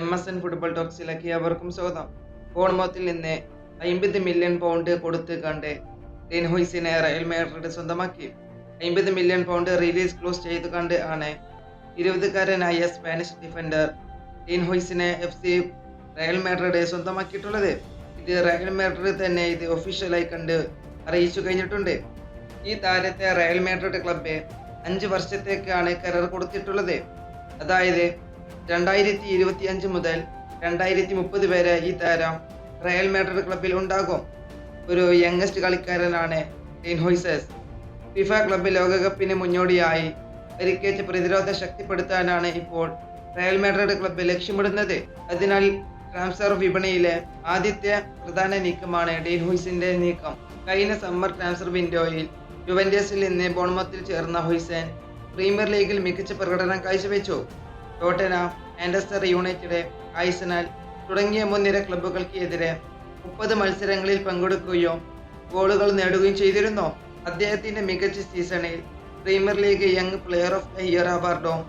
M S N football ടോക്സിലേക്ക് അവർക്കും സ്വാഗതം. ബോൺമോത്തിൽ നിന്ന് അമ്പത് മില്യൺ പൗണ്ട് കൊടുത്ത് കണ്ട് ഡെൻഹോയ്സിനെ റയൽ മാഡ്രിഡ് സ്വന്തമാക്കി. അമ്പത് മില്യൺ പൗണ്ട് റിലീസ് ക്ലോസ് ചെയ്ത് കണ്ട് ആണ് ഇരുപതുകാരനായ സ്പാനിഷ് ഡിഫൻഡർ ഡീൻ ഹുയ്സിനെ എഫ് സി റയൽ മാഡ്രിഡ് സ്വന്തമാക്കിയിട്ടുള്ളത്. ഇത് റയൽ മാഡ്രിഡ് തന്നെ ഇത് ഒഫീഷ്യലായി കണ്ട് അറിയിച്ചു കഴിഞ്ഞിട്ടുണ്ട്. ഈ താരത്തെ റയൽ മാഡ്രിഡ് ക്ലബ് അഞ്ച് വർഷത്തേക്കാണ് കരാർ കൊടുത്തിട്ടുള്ളത്. അതായത് രണ്ടായിരത്തി ഇരുപത്തി അഞ്ച് മുതൽ രണ്ടായിരത്തി മുപ്പത് വരെ ഈ താരം റയൽ മാഡ്രിഡ് ക്ലബിൽ ഉണ്ടാകും. ഒരു യങ്ങസ്റ്റ് കളിക്കാരനാണ് ഡീൻ ഹോയ്സസ്. ഫിഫ ക്ലബ് ലോകകപ്പിന് മുന്നോടിയായി പരിക്കേറ്റ് പ്രതിരോധ ശക്തിപ്പെടുത്താനാണ് ഇപ്പോൾ റയൽ മാഡ്രിഡ് ക്ലബ്ബ് ലക്ഷ്യമിടുന്നത്. അതിനാൽ ട്രാൻസ്ഫർ വിപണിയിലെ ആദ്യത്തെ പ്രധാന നീക്കമാണ് ഡീൻ ഹുയ്സിന്റെ നീക്കം. കഴിഞ്ഞ സമ്മർ ട്രാൻസ്ഫർ വിൻഡോയിൽ യുവന്റസിൽ നിന്ന് ബോൺമത്തിൽ ചേർന്ന ഹുയ്സൻ പ്രീമിയർ ലീഗിൽ മികച്ച പ്രകടനം കാഴ്ചവെച്ചു. ടോട്ടനാം മാഞ്ചസ്റ്റർ യുണൈറ്റഡ് ഐസനാൽ തുടങ്ങിയ മുൻനിര ക്ലബ്ബുകൾക്ക് എതിരെ മുപ്പത് മത്സരങ്ങളിൽ പങ്കെടുക്കുകയും ഗോളുകൾ നേടുകയും ചെയ്തിരുന്നു. അദ്ദേഹത്തിന്റെ മികച്ച സീസണിൽ Premier League young player of the year അവാർഡും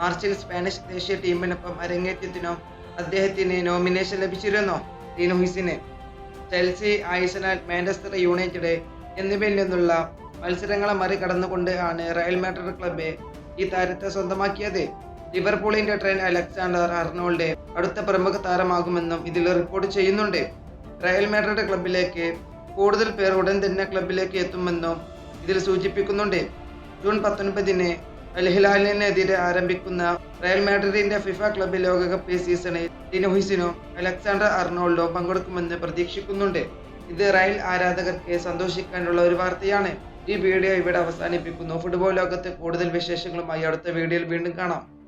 മാർച്ചിൽ സ്പാനിഷ് ദേശീയ ടീമിനൊപ്പം അരങ്ങേറ്റത്തിനും അദ്ദേഹത്തിന് നോമിനേഷൻ ലഭിച്ചിരുന്നു. Dean Chelsea Arsenal Manchester United എന്നിവയിൽ നിന്നുള്ള മത്സരങ്ങളെ മറികടന്നുകൊണ്ട് ആണ് റയൽ മാഡ്രിഡ് ക്ലബ്ബ് ഈ താരത്തെ സ്വന്തമാക്കിയത്. ലിവർപൂളിന്റെ ട്രെൻഡ് അലക്സാണ്ടർ അർണോൾഡ് അടുത്ത പ്രമുഖ താരമാകുമെന്നും ഇതിൽ റിപ്പോർട്ട് ചെയ്യുന്നുണ്ട്. റയൽ മാഡ്രിഡ് ക്ലബിലേക്ക് കൂടുതൽ പേർ ഉടൻ തന്നെ ക്ലബിലേക്ക് എത്തുമെന്നും ഇതിൽ സൂചിപ്പിക്കുന്നുണ്ട്. ജൂൺ പത്തൊൻപതിന് അൽഹിലാലിനെതിരെ ആരംഭിക്കുന്ന റയൽ മാഡ്രിഡിന്റെ ഫിഫ ക്ലബ് ലോകകപ്പ് സീസണിൽ ഡിനോഹിസിനും അലക്സാണ്ടർ അർണോൾഡോ പങ്കെടുക്കുമെന്ന് പ്രതീക്ഷിക്കുന്നുണ്ട്. ഇത് റയൽ ആരാധകർക്ക് സന്തോഷിക്കാനുള്ള ഒരു വാർത്തയാണ്. ഈ വീഡിയോ ഇവിടെ അവസാനിപ്പിക്കുന്നു. ഫുട്ബോൾ ലോകത്തെ കൂടുതൽ വിശേഷങ്ങളുമായി അടുത്ത വീഡിയോയിൽ വീണ്ടും കാണാം.